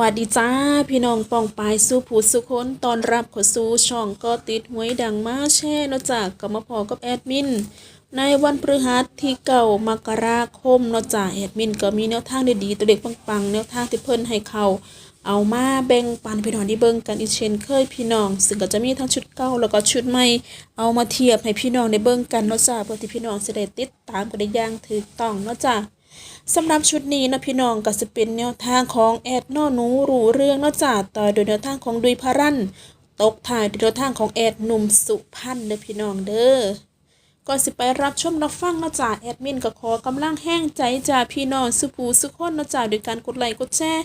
วัสดีจ้า พี่น้องปองปายสู้ผู้สุคน ตอนรับขอสู่ช่องก็ติดหวยดังมาแช่นอกจากกับมาพอกับแอดมิน ในวันพฤหัสที่เก่ามกราคมนอกจากแอดมินก็มีแนวทางดีๆตัวเด็กปังๆแนวทางที่เพิ่นให้เขาเอามาแบ่งปันพี่น้องที่เบิ่งกันอีกเช่นเคยพี่น้อง ซึ่งก็จะมีทั้งชุดเก่าแล้วก็ชุดใหม่เอามาเทียบให้พี่น้องได้เบิ่งกันนาะจ้าเพื่อที่พี่น้องจะได้ติดตามกันได้อย่างถูกต้องนาะจ้า สำหรับชุดนี้นะพี่น้องก็จะเป็นแนวทางของแอดนอหนูรู้เรื่องนอกจากต่อโดยแนวทางของดุยพารันตกถ่ายโดยแนวทางของแอดหนุ่มสุพันธ์เด้อพี่น้องเด้อ ก่อนสิไปรับชมรับฟังนอกจาแอดมินก็ขอกำลังแห้งใจจาพี่น้องสุภูสุคนนอกจาโดยการกดไลค์กดแชร์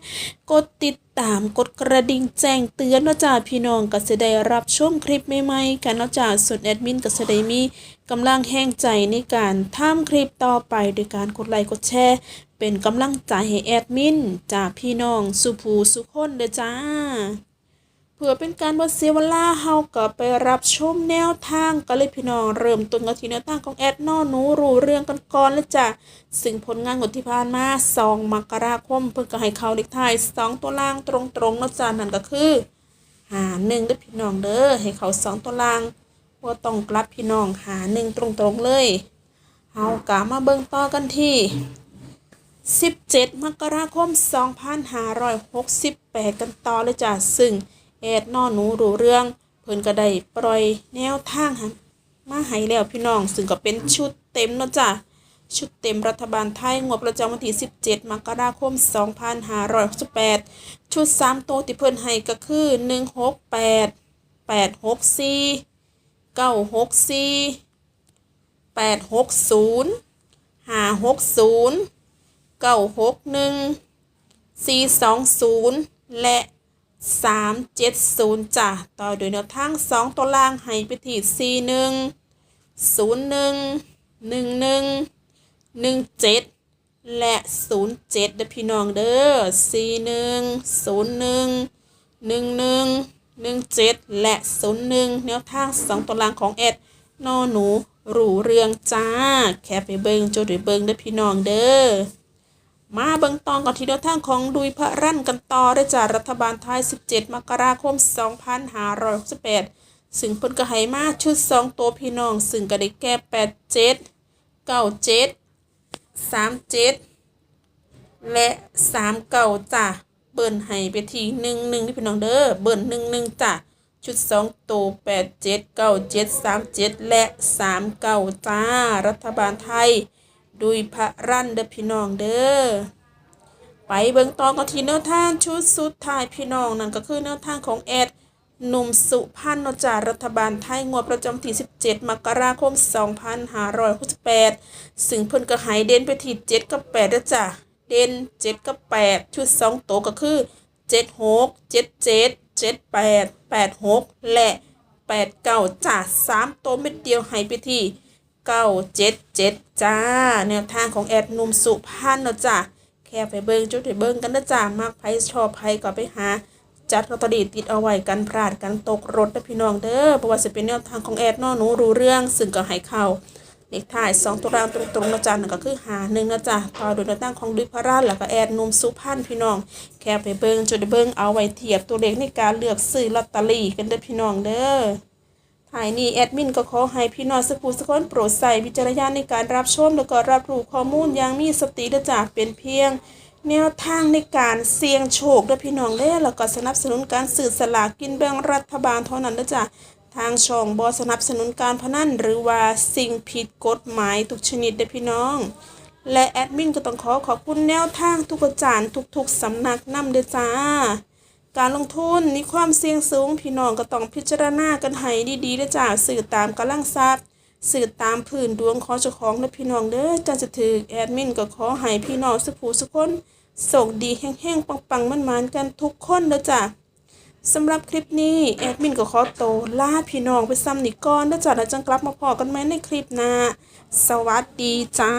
กดติดตามกดกระดิ่งแจ้งเตือนนอกจาพี่น้องก็จะได้รับชมคลิปใหม่ๆกันนอกจาส่วนแอดมินก็จะได้มีกำลังแห้งใจในการทำคลิปต่อไปโดยการกดไลค์กดแชร์เป็นกำลังใจให้แอดมินจาพี่น้องสุภูสุคนเด้อจ้า พื่อเป็นการบ่เสียเวลาเฮาก็ไปรับชมแนวทางกันเลยพี่น้องเริ่มต้นกันที่แนวทางของแอดนอหนูรู้เรื่องกันก่อนเลยจ้ะซึ่งผลงานงวดที่ผ่านมา2มกราคมเพิ่นก็ให้เขาเลขท้าย2ตัวล่างตรงๆเนาะจ้ะนั่นก็คือหา1เด้อพี่น้องเด้อให้เขา2ตัวล่างบ่ต้องกลับพี่น้องหา1ตรงๆเลยเฮากะมาเบิ่งต่อกันที่17มกราคม 2568 กันต่อเลยจ้ะซึ่ง แอดนอหนูรู้เรื่อง เพิ่นก็ได้ปล่อยแนวทางหันมาให้แล้วพี่น้อง ซึ่งก็เป็นชุดเต็มเนาะจ้ะชุดเต็มรัฐบาลไทยงวดประจำวันที่ 17 มกราคม 2568 ชุด3ตัวที่เพิ่นให้ก็คือ 168 864 964 860 560เก้าหกหนึ่งสี่สองศูนย์และ สามเจ็ดศูนย์จ้ะต่อโดยแนวทางสองตัวล่างให้ไปที่สี่หนึ่งศูนย์หนึ่งหนึ่งหนึ่งหนึ่งเจ็ดและศูนย์เจ็ดเด้อพี่น้องเด้อสี่หนึ่งศูนย์หนึ่งหนึ่งหนึ่งหนึ่งเจ็ดและศูนย์หนึ่งแนวทางสองตัวล่างของแอดนอหนูรู้เรื่องจ้า แค่ไปเบิงโจดไปเบิงเด้อพี่น้องเด้อ มาเบิงตองกันทีเดียวทางของดุยพระรั่นกันต่อได้จากรัฐบาลไทย 17 มกราคม 2568 ซึ่งเพิ่นก็ให้มาชุด 2 ตัวพี่น้อง ซึ่งก็ได้แก่ 87 97 37 และ 39จ้ะเบิ่นให้ไปที่11นี่พี่น้องเด้อเบิ่น11จ้ะชุด 2 ตัว 87 97 37 และ 39 จ้า รัฐบาลไทย ดุยพระรั่นเด้อพี่น้องเด้อไปเบิ่งตอนกันทีแนวทางชุดสุดท้ายพี่น้องนั่นก็คือแนวทางของแอดหนุ่มสุพันธ์นาะจารัฐบาลไทยงวดประจำที่ 17 มกราคม 2568ซึ่งเพิ่นก็ให้เด่นไปที่7กับ8เด้อจ้ะเด่น7กับ 8 ชุด 2 โตก็คือ 76 77 78 86 และ 89จ้ะ3โตเม็ดเดียวให้ไปที่ เก้าเจ็ดเจ็ดจ้า แนวทางของแอดนุ่มสุพันธ์เนาะจ้ะแค่ไปเบิ่งจุดไปเบิ่งกันนะจ้ามากไผชอบไผก็ไปหา จัดลอตเตอรี่ติดเอาไว้กันพลาดกันตกรถนะพี่น้องเด้อเพราะว่าจะเป็นแนวทางของแอดนอหนูรู้เรื่องซึ่งก็ให้เข้าเลขท้ายสองตัวรางตรงๆนะจ้ะนั่นก็คือหาหนึ่งนะจ้ะต่อโดยแนวทางของดุยพระราชแล้วก็แอดนุ่มสุพันธ์พี่น้อง แค่ไปเบิ่งจุดไปเบิ่งเอาไว้เทียบตัวเลขในการเลือกซื้อลอตเตอรี่กันเด้อพี่น้องเด้อ ถ่ายนี้แอดมินก็ขอให้พี่น้องสกูสกคนโปรดใส่วิจารณญาณในการรับชม แล้วก็รับรู้ข้อมูลอย่างมีสติและจากเป็นเพียง แนวทางในการเสี่ยงโชคด้วยพี่น้องเด้อแล้วก็สนับสนุนการสื่อสลากกินแบ่งรัฐบาลเท่านั้นนะจ๊ะทางช่องบอสนับสนุนการพนันหรือว่าสิ่งผิดกฎหมายทุกชนิดเด้อพี่น้อง และแอดมินก็ต้องขอขอบคุณแนวทางทุกอาจารย์ทุกๆสำนักนำเด้อจ้า การลงทุนมีความเสี่ยงสูง พี่น้องก็ต้องพิจารณากันให้ดีๆนะจ้าสื่อตามกำลังทรัพย์สื่อตามพื้นดวงของเจ้าของนะพี่น้องเด้อจันจะถือแอดมินก็ขอให้พี่น้องสุภูสุกคนส่งดีแห้งๆปังๆมันๆกันทุกคนนะจ้าสำหรับคลิปนี้แอดมินก็ขอโตวลาพี่น้องไปซ้ำนิก่อนนะจ้าแล้วจังกลับมาพอกันไหมในคลิปหน้าสวัสดีจ้า